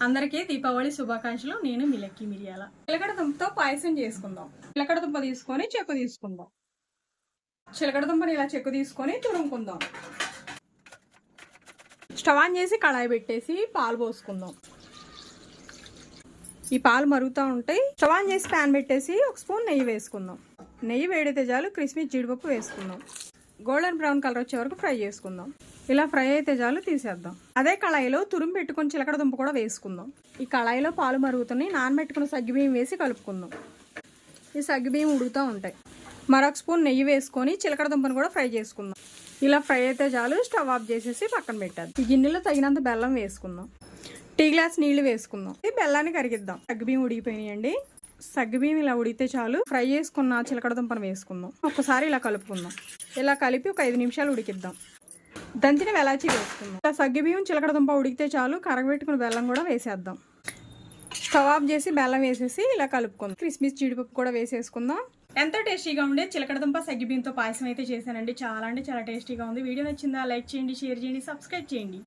అందరికీ దీపావళి శుభాకాంక్షలు. నేను మిలక్కి మిరియాల. చిలకడ దుంపతో పాయసం చేసుకుందాం. చిలకడ దుంప తీసుకొని చెక్కు తీసుకుందాం. చిలకడ దుంపని ఇలా చెక్కు తీసుకొని తురుముకుందాం. స్టవ్ ఆన్ చేసి కళాయి పెట్టేసి పాలు పోసుకుందాం. ఈ పాలు మరుగుతూ ఉంటాయి. స్టవ్ ఆన్ చేసి ప్యాన్ పెట్టేసి ఒక స్పూన్ నెయ్యి వేసుకుందాం. నెయ్యి వేడితే చాలు క్రిస్మిస్ జీడిపప్పు వేసుకుందాం. గోల్డెన్ బ్రౌన్ కలర్ వచ్చే వరకు ఫ్రై చేసుకుందాం. ఇలా ఫ్రై అయితే చాలు తీసేద్దాం. అదే కళాయిలో తురుము పెట్టుకొని చిలకడ దుంప కూడా వేసుకుందాం. ఈ కళాయిలో పాలు మరుగుతున్నాయి నానబెట్టుకున్న సగ్గిబియ్యం వేసి కలుపుకుందాం. ఈ సగ్గిబియ్యం ఉడుకుతూ ఉంటాయి. మరొక స్పూన్ నెయ్యి వేసుకొని చిలకడ దుంపను కూడా ఫ్రై చేసుకుందాం. ఇలా ఫ్రై అయితే చాలు స్టవ్ ఆఫ్ చేసేసి పక్కన పెట్టాలి ఈ గిన్నెలో తగినంత బెల్లం వేసుకుందాం. టీ గ్లాస్ నీళ్ళు వేసుకుందాం. ఈ బెల్లాన్ని కరిగిద్దాం. సగ్గుబియ్యం ఉడికిపోయినాయండి. సగ్గుబియ్యం ఇలా ఉడికితే చాలు ఫ్రై చేసుకున్న చిలకడ దుంపను వేసుకుందాం. ఒక్కసారి ఇలా కలుపుకుందాం. ఇలా కలిపి ఒక ఐదు నిమిషాలు ఉడికిద్దాం. దంచిన వెలాచి వేసుకుందాం. ఇలా సగ్గిబియ్యం చిలకడ దుంప ఉడికితే చాలు. కరగబెట్టుకున్న బెల్లం కూడా వేసేద్దాం. స్టవ్ ఆఫ్ చేసి బెల్లం వేసేసి ఇలా కలుపుకుందాం. క్రిస్మస్ జీడిపప్పు కూడా వేసేసుకుందాం. ఎంతో టేస్టీగా ఉండే చిలకడదుంప సగ్గిబియ్యంతో పాయసం అయితే చేశానండి. చాలా అంటే చాలా టేస్టీగా ఉంది. వీడియో నచ్చిందా లైక్ చేయండి షేర్ చేయండి సబ్స్క్రైబ్ చేయండి.